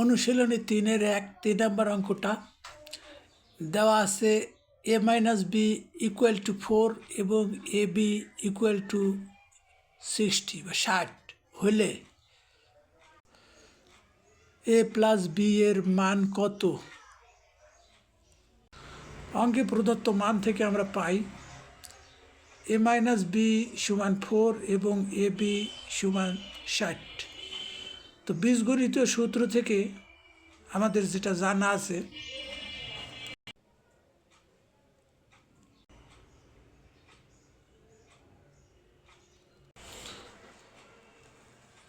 অনুশীলনী তিনের এক তিন নম্বর অঙ্কটা। দেওয়া আছে A minus B equal to four এবং A B equal to sixty বা ষাট হলে এ প্লাস বি এর মান কত? অঙ্কে প্রদত্ত মান থেকে আমরা পাই এ মাইনাস বি সমান ফোর এবং এ বি সমান ষাট। তো বীজগণিতীয় সূত্র থেকে আমাদের যেটা জানা আছে,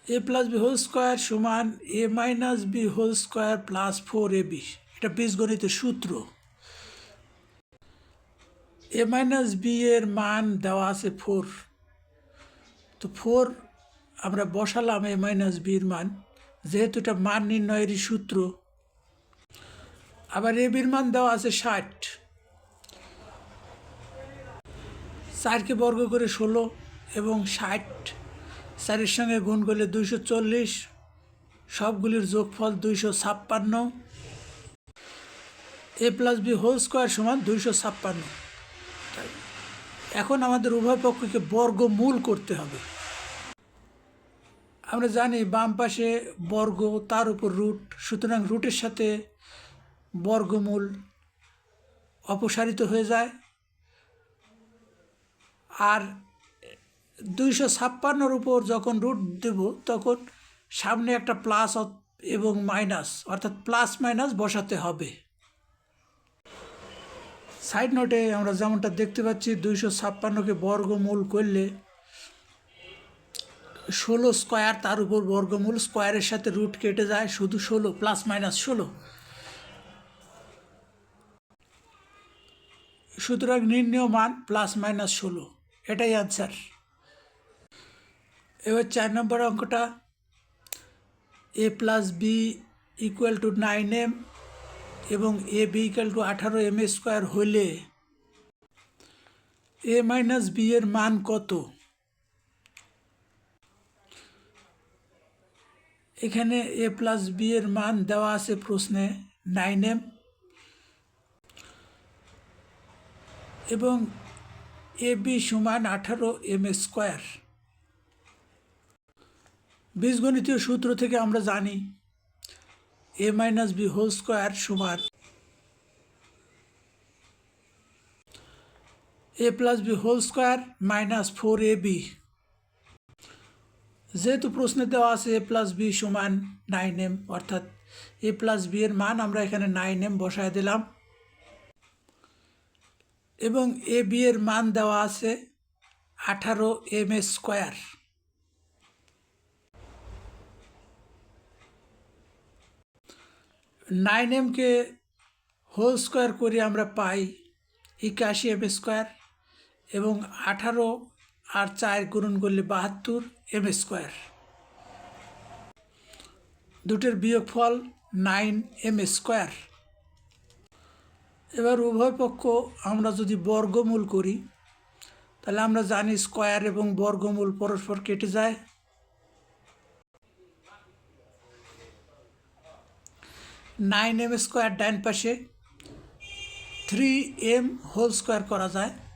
A plus B whole square সমান A minus B whole square plus four A B, এটা বীজগণিতের সূত্র। এ মাইনাস বি এর মান দেওয়া আছে ফোর, তো ফোর আমরা বসালাম এ মাইনাস বির মান। যেহেতু এটা মান নির্ণয়েরই সূত্র। আবার এ বির মান দেওয়া আছে ষাট। চারকে বর্গ করে ষোলো এবং ষাট, চারের সঙ্গে গুণ করলে দুইশো চল্লিশ। সবগুলির যোগফল দুইশো ছাপ্পান্ন। A plus B whole square সমান দুইশো ছাপ্পান্ন। এখন আমাদের উভয় পক্ষকে বর্গমূল করতে হবে। আমরা জানি বাম পাশে বর্গ তার উপর রুট, সুতরাং রুটের সাথে বর্গমূল অপসারিত হয়ে যায়। আর দুইশো ছাপ্পান্নর উপর যখন রুট দেব, তখন সামনে একটা প্লাস এবং মাইনাস, অর্থাৎ প্লাস মাইনাস বসাতে হবে। সাইড নোটে আমরা যেমনটা দেখতে পাচ্ছি, দুইশো ছাপ্পান্নকে বর্গমূল করলে ষোলো স্কোয়ার, তার উপর বর্গমূল স্কোয়ারের সাথে রুট কেটে যায়, শুধু ষোলো, প্লাস মাইনাস ষোলো। সুতরাং নির্ণয় মান প্লাস মাইনাস ষোলো। এটাই আনসার এবার চার নম্বর অঙ্কটা। A plus B equal to nine M এবং এ বি ইকুয়াল টু আঠারো এম স্কোয়ার হলে এ মাইনাস বি এর মান কত? এখানে এ প্লাস বি এর মান দেওয়া আছে প্রশ্নে নাইন এম এবং এ বি সমান আঠারো এম স্কোয়ার বীজগণিতীয় সূত্র থেকে আমরা জানি A minus B whole square সমান A plus B whole square minus four A B যেহেতু প্রশ্নে দেওয়া আছে এ প্লাস বি সমান নাইন এম অর্থাৎ এ প্লাস বি এর মান আমরা এখানে নাইন এম বসায় দিলাম। এবং এ বি এর মান দেওয়া আছে আঠারো M A square nine MK whole square করে আমরা পাই একাশি এম স্কোয়ার এবং আঠারো আর চার গুণন করলে বাহাত্তর এম স্কোয়ার। দুটোর বিয়োগফল নাইন এম স্কোয়ার। এবার উভয় পক্ষ আমরা যদি বর্গমূল করি, তাহলে আমরা জানি স্কোয়ার এবং বর্গমূল পরস্পর কেটে যায়। নাইন এম স্কোয়ার ডাইন পাশে, থ্রি এম হোল স্কোয়ার করা যায়।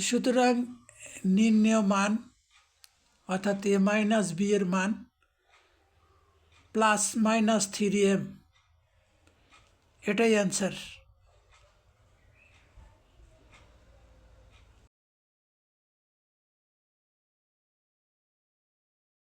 সুতরাং নির্ণেয় মান, অর্থাৎ এ মাইনাস বি এর মান প্লাস মাইনাস থ্রি এম এটাই অ্যান্সার